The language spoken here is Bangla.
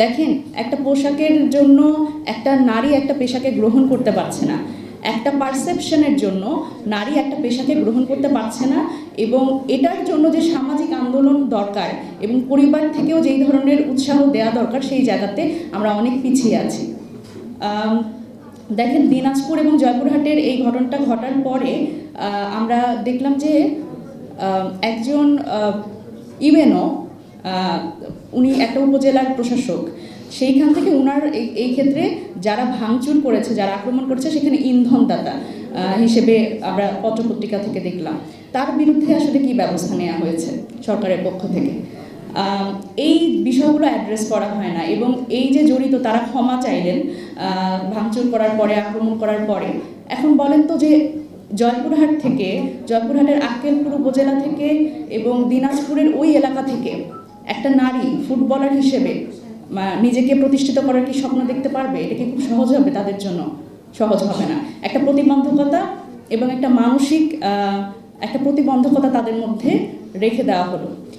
দেখেন, একটা পোশাকের জন্য একটা নারী একটা পেশাকে গ্রহণ করতে পারছে না। একটা পারসেপশনের জন্য নারী একটা পেশাকে গ্রহণ করতে পারছে না এবং এটার জন্য যে সামাজিক আন্দোলন দরকার এবং পরিবার থেকেও যেই ধরনের উৎসাহ দেওয়া দরকার, সেই জায়গাতে আমরা অনেক পিছিয়ে আছি। দেখেন, দিনাজপুর এবং জয়পুরহাটের এই ঘটনাটা ঘটার পরে আমরা দেখলাম যে একজন ইভেনও উনি একটা উপজেলার প্রশাসক। সেইখান থেকে উনার এই- ক্ষেত্রে যারা ভাঙচুর করেছে, যারা আক্রমণ করেছে, সেখানে ইন্ধনদাতা হিসেবে আমরা পত্রপত্রিকা থেকে দেখলাম। তার বিরুদ্ধে আসলে কি ব্যবস্থা নেওয়া হয়েছে সরকারের পক্ষ থেকে? এই বিষয়গুলো অ্যাড্রেস করা হয় না এবং এই যে জড়িত তারা ক্ষমা চাইলেন ভাঙচুর করার পরে, আক্রমণ করার পরে। এখন বলেন তো যে জয়পুরহাট থেকে, জয়পুরহাটের আক্কেলপুর উপজেলা থেকে এবং দিনাজপুরের ওই এলাকা থেকে একটা নারী ফুটবলার হিসেবে নিজেকে প্রতিষ্ঠিত করার কি স্বপ্ন দেখতে পারবে? এটা কি খুব সহজ হবে তাদের জন্য? সহজ হবে না। একটা প্রতিবন্ধকতা এবং একটা মানসিক একটা প্রতিবন্ধকতা তাদের মধ্যে রেখে দেওয়া হলো।